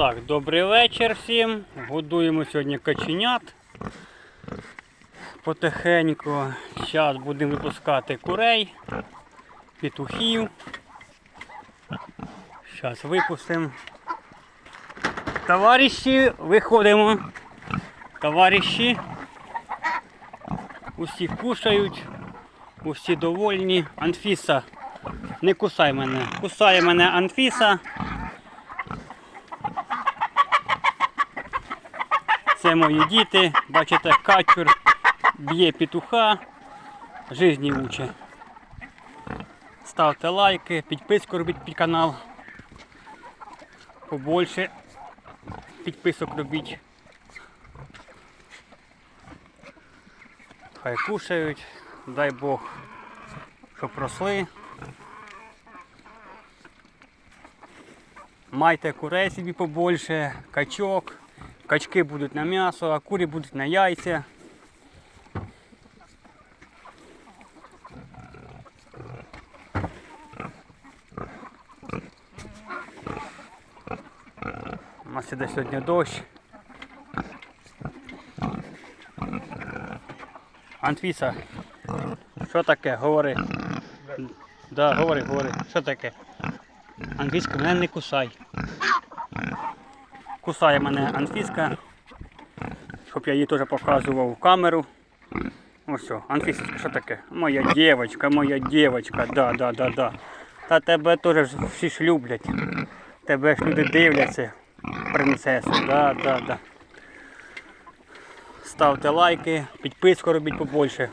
Так, добрий вечір всім. Годуємо сьогодні каченят. Потихеньку. Зараз будемо випускати курей, петухів. Зараз випустимо. Товариші, виходимо. Товариші. Усі кушають, усі довольні. Анфіса, не кусай мене. Кусає мене Анфіса. Це мої діти. Бачите, качур б'є петуха. Жизні уче. Ставте лайки, підписку робіть під канал. Побольше підписок робіть. Хай кушають, дай Бог, щоб росли. Майте курей собі побольше, качок. Качки будуть на м'ясо, а курі будуть на яйця. У нас іде сьогодні дощ. Анфіса, що таке? Говори. Да, говори, говори. Що таке? Анфіска, мене не кусай. Кусає мене Анфіска. Щоб я їй теж показував в камеру. Ось що, Анфісочка, що таке? Моя дівчинка, моя дівчинка, да, да, да, да. Та тебе теж всі ж люблять. Тебе ж люди дивляться, принцесу, да, да, да. Ставте лайки, підписку робіть побольше.